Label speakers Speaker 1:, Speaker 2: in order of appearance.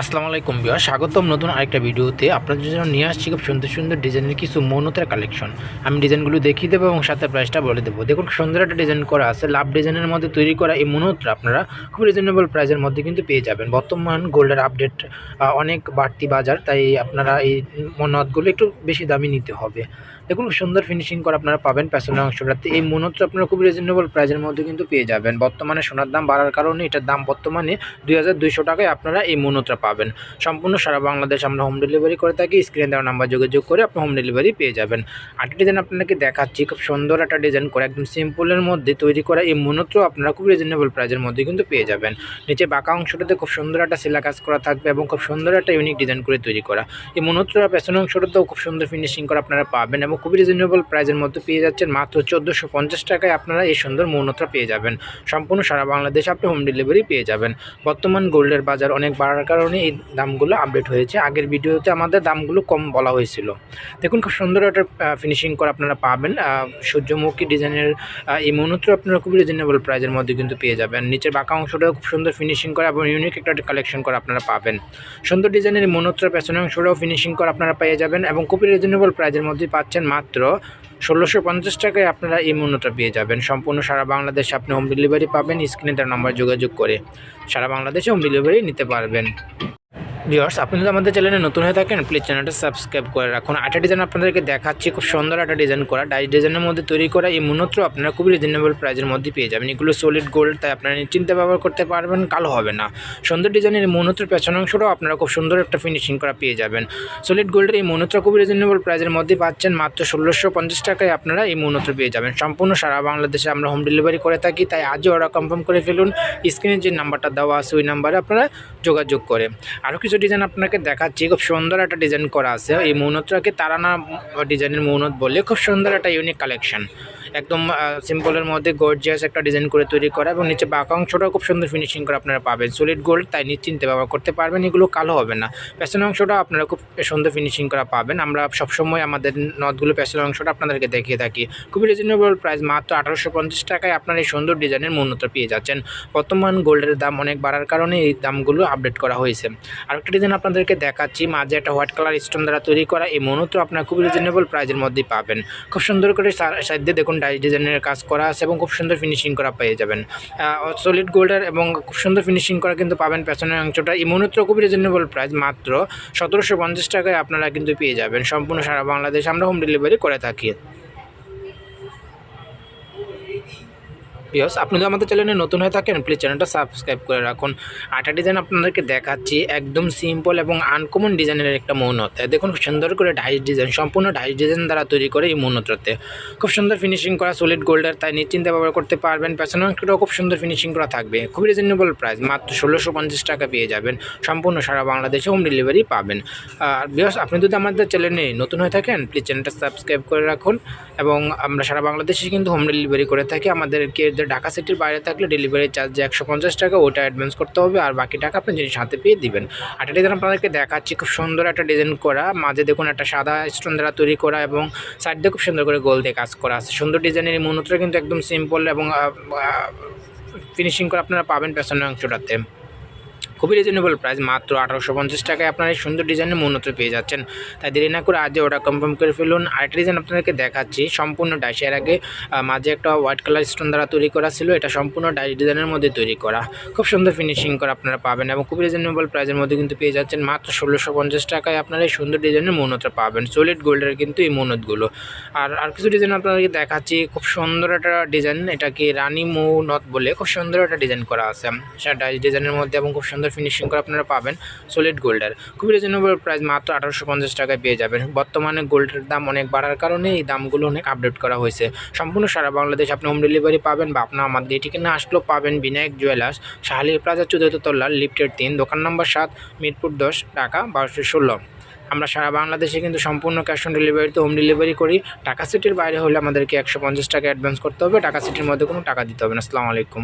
Speaker 1: আসসালামু আলাইকুম বিয়া স্বাগতম নতুন আরেকটা ভিডিওতে। আপনাদের জন্য নিয়ে আসছি খুব সুন্দর সুন্দর ডিজাইনের কিছু মনতের কালেকশন। আমি ডিজাইনগুলো দেখিয়ে দেবো এবং সাথে প্রাইসটা বলে দেবো। দেখুন, সুন্দর একটা ডিজাইন করা আছে। লাভ ডিজাইনের মধ্যে তৈরি করা এই মনোত্রা আপনারা খুব রিজনেবল প্রাইসের মধ্যে কিন্তু পেয়ে যাবেন। বর্তমান গোল্ডের আপডেট অনেক বাড়তি বাজার, তাই আপনারা এই মনতগুলো একটু বেশি দামি নিতে হবে। দেখুন, সুন্দর ফিনিশিং করে আপনারা পাবেন প্যাশনের অংশটাতে এই মনোত্র আপনারা খুব রিজনেবল প্রাইসের মধ্যে কিন্তু পেয়ে যাবেন। বর্তমানে সোনার দাম বাড়ার কারণে এটার দাম বর্তমানে দুই হাজার দুইশো টাকায় আপনারা এই মনোত্রা পাবেন। সম্পূর্ণ সারা বাংলাদেশ আমরা হোম ডেলিভারি করে থাকি। স্ক্রিনে দেওয়া নাম্বার যোগাযোগ করে আপনি হোম ডেলিভারি পেয়ে যাবেন। আরেকটা ডিজাইন আপনাকে দেখাচ্ছি, খুব সুন্দর একটা ডিজাইন করে, একদম সিম্পলের মধ্যে তৈরি করা এই মনোত্র আপনারা খুব রিজনেবল প্রাইসের মধ্যে কিন্তু পেয়ে যাবেন। নিচে বাঁকা অংশটাতে খুব সুন্দর একটা সেলা কাজ করা থাকবে এবং খুব সুন্দর একটা ইউনিক ডিজাইন করে তৈরি করা। এই মনোত্র পেছন অংশটাতেও খুব সুন্দর ফিনিশিং করে আপনারা পাবেন এবং খুবই রিজনেবল প্রাইজের মধ্যে পেয়ে যাচ্ছেন। মাত্র চোদ্দোশো পঞ্চাশ টাকায় আপনারা এই সুন্দর মৌনত্রা পেয়ে যাবেন। সম্পূর্ণ সারা বাংলাদেশে আপনি হোম ডেলিভারি পেয়ে যাবেন। বর্তমান গোল্ডের বাজার অনেক বাড়ার কারণে এই দামগুলো আপডেট হয়েছে। আগের ভিডিওতে আমাদের দামগুলো কম বলা হয়েছিল। দেখুন, খুব সুন্দর একটা ফিনিশিং করে আপনারা পাবেন। সূর্যমুখী ডিজাইনের এই মৌনত্র আপনারা খুবই রিজনেবল প্রাইজের মধ্যে কিন্তু পেয়ে যাবেন। নিচের বাঁকা অংশটাও খুব সুন্দর ফিনিশিং করে এবং ইউনিক একটা কালেকশন করে আপনারা পাবেন। সুন্দর ডিজাইনের মনোত্রা পেছনের অংশটাও ফিনিশিং করে আপনারা পেয়ে যাবেন এবং খুবই রিজনেবল প্রাইজের মধ্যে পাচ্ছেন মাত্র ষোলোশো পঞ্চাশ টাকায় আপনারা এই মূল্যটা পেয়ে যাবেন। সম্পূর্ণ সারা বাংলাদেশে আপনি হোম ডেলিভারি পাবেন স্ক্রিনে তার নম্বর যোগাযোগ করে সারা বাংলাদেশে হোম ডেলিভারি নিতে পারবেন। ভিওর্স আপনি যদি আমাদের চ্যানেলে নতুন হয়ে থাকেন প্লিজ চ্যানেলটা সাবস্ক্রাইব করে রাখুন। একটা ডিজাইন আপনাদেরকে দেখাচ্ছি, খুব সুন্দর একটা ডিজাইন করা। ডাই ডিজাইনের মধ্যে তৈরি করা এই মূল্য আপনারা খুবই রিজনেবল প্রাইসের মধ্যে পেয়ে যাবেন। এগুলো সলিড গোল্ড তাই আপনারা নিশ্চিন্তে ব্যবহার করতে পারবেন, কালো হবে না। সুন্দর ডিজাইনের এই মনোত্র পেছন অংশটাও আপনারা খুব সুন্দর একটা ফিনিশিং করা পেয়ে যাবেন। সলিড গোল্ডের এই মনোত্র খুবই রিজনেবল প্রাইজের মধ্যে পাচ্ছেন, মাত্র ষোলোশো পঞ্চাশ টাকায় আপনারা এই মনোত্র পেয়ে যাবেন। সম্পূর্ণ সারা বাংলাদেশে আমরা হোম ডেলিভারি করে থাকি, তাই আজও অর্ডার কনফার্ম করে ফেলুন। স্ক্রিনে যে নাম্বারটা দেওয়া আছে, ওই নাম্বারে আপনারা যোগাযোগ করে। আরও কিছু ডিজাইন আপনাকে দেখাচ্ছি। খুব সুন্দর একটা ডিজাইন করা আছে। এই মৌনতটাকে তারানা ডিজাইনের মৌনত বলে। খুব সুন্দর একটা ইউনিক কালেকশন একদম সিম্পলের মধ্যে গর্জিয়াস একটা ডিজাইন করে তৈরি করা এবং নিচে বাঁকা অংশটাও খুব সুন্দর ফিনিশিং করে আপনারা পাবেন। সলিড গোল্ড তাই নিশ্চিন্তে ব্যবহার করতে পারবেন, এগুলো কালো হবে না। পেছনের অংশটা আপনারা খুব সুন্দর ফিনিশিং করা পাবেন। আমরা সবসময় আমাদের নথগুলো পেছনের অংশটা আপনাদেরকে দেখিয়ে থাকি। খুবই রিজনেবল প্রাইস মাত্র আঠারোশো পঞ্চাশ টাকায় আপনারা এই সুন্দর ডিজাইনের মৌনত পেয়ে যাচ্ছেন। বর্তমান গোল্ডের দাম অনেক বাড়ার কারণে এই দামগুলো আপডেট করা হয়েছে। আরেকটা ডিজাইন আপনাদেরকে দেখাচ্ছি, মাঝে একটা হোয়াইট কালার স্টোন দ্বারা তৈরি করা এই মৌনত আপনারা খুবই রিজনেবল প্রাইসের মধ্যেই পাবেন। খুব সুন্দর করে সাইডে দেখুন ডাই ডিজাইনের কাজ করা আছে এবং খুব সুন্দর ফিনিশিং করা পেয়ে যাবেন। সলিড গোল্ডের এবং খুব সুন্দর ফিনিশিং করা কিন্তু পাবেন পেছনের অংশটা। ইমনত্র মনোত্র খুবই রিজনেবল প্রাইস মাত্র সতেরোশো পঞ্চাশ টাকায় আপনারা কিন্তু পেয়ে যাবেন। সম্পূর্ণ সারা বাংলাদেশ আমরা হোম ডেলিভারি করে থাকি। বিয়স আপনি যদি আমাদের চ্যানেলে নতুন হয়ে থাকেন প্লিজ চ্যানেলটা সাবস্ক্রাইব করে রাখুন। আটা ডিজাইন আপনাদেরকে দেখাচ্ছি, একদম সিম্পল এবং আনকমন ডিজাইনের একটা মৌনত। দেখুন, খুব সুন্দর করে ডাইস ডিজাইন সম্পূর্ণ ডাইস ডিজাইন দ্বারা তৈরি করে এই মৌনত্রতে। খুব সুন্দর ফিনিশিং করা সলিড গোল্ডের তাই নিশ্চিন্তে ব্যবহার করতে পারবেন। পেছনের অংশটাও খুব সুন্দর ফিনিশিং করা থাকবে। খুবই রিজনেবল প্রাইস মাত্র ষোলোশো পঞ্চাশ টাকা পেয়ে যাবেন। সম্পূর্ণ সারা বাংলাদেশে হোম ডেলিভারি পাবেন। আর বিয়স আপনি যদি আমাদের চ্যানেলে নতুন হয়ে থাকেন প্লিজ চ্যানেলটা সাবস্ক্রাইব করে রাখুন। এবং আমরা সারা বাংলাদেশে কিন্তু হোম ডেলিভারি করে থাকি। আমাদেরকে যে ঢাকা সিটির বাইরে থাকলে ডেলিভারি চার্জ যে একশো পঞ্চাশ টাকা ওটা অ্যাডভান্স করতে হবে আর বাকি টাকা আপনি জিনিস হাতে পেয়ে দিবেন। এটা ডিজাইন আপনাদেরকে দেখাচ্ছি, খুব সুন্দর একটা ডিজাইন করা। মাঝে দেখুন একটা সাদা স্টোন দ্বারা তৈরি করা এবং সাইড দিয়ে খুব সুন্দর করে গোল দিয়ে কাজ করা আছে। সুন্দর ডিজাইনের মনোত্র কিন্তু একদম সিম্পল এবং ফিনিশিং করে আপনারা পাবেন পেছনের অংশটাতে। খুবই রিজনেবল প্রাইস মাত্র আঠারোশো পঞ্চাশ টাকায় আপনারা এই সুন্দর ডিজাইনের মূল্যতে পেয়ে যাচ্ছেন। তাই দেরি না করে আজকে ওটা কনফার্ম করে ফেলুন, আরেকটা ডিজাইন আপনাদেরকে দেখাচ্ছি, সম্পূর্ণ ডাইস এর আগে মাঝে একটা হোয়াইট কালার স্টোন দ্বারা তৈরি করা ছিল, এটা সম্পূর্ণ ডাইস ডিজাইনের মধ্যে তৈরি করা। খুব সুন্দর ফিনিশিং করে আপনারা পাবেন এবং খুবই রিজনেবল প্রাইসের মধ্যে কিন্তু পেয়ে যাচ্ছেন, মাত্র ষোলোশো পঞ্চাশ টাকায় আপনারা এই সুন্দর ডিজাইনের মৌনতটা পাবেন। সলিড গোল্ডের কিন্তু এই মৌনতগুলো আর আর কিছু ডিজাইন আপনাদেরকে দেখাচ্ছি, খুব সুন্দর একটা ডিজাইন এটাকে রানী মৌনত বলে খুব সুন্দর একটা ডিজাইন করা আছে। সেটা ডাইস ডিজাইনের মধ্যে এবং খুব সুন্দর ফিনিশিং করে আপনারা পাবেন সলিড গোল্ডের খুবই রিজনেবল প্রাইস মাত্র আঠারোশো পঞ্চাশ টাকায় পেয়ে যাবেন। বর্তমানে গোল্ডের দাম অনেক বাড়ার কারণে এই দামগুলো অনেক আপডেট করা হয়েছে। সম্পূর্ণ সারা বাংলাদেশ আপনি হোম ডেলিভারি পাবেন বা আপনার আমাদের এই ঠিকানা আসলেও পাবেন বিনায়ক জুয়েলার্স শাহালি প্লাজা চতুর্থ লিফটের তিন, দোকান নম্বর সাত, মিরপুর দশ, ঢাকা বারোশো ষোলো। আমরা সারা বাংলাদেশে কিন্তু সম্পূর্ণ ক্যাশ অন ডেলিভারিতে হোম ডেলিভারি করি। টাকা সিটির বাইরে হলে আমাদেরকে একশো পঞ্চাশ টাকা অ্যাডভান্স করতে হবে। টাকা সিটির মধ্যে কোনো টাকা দিতে হবে না। আসসালামু আলাইকুম।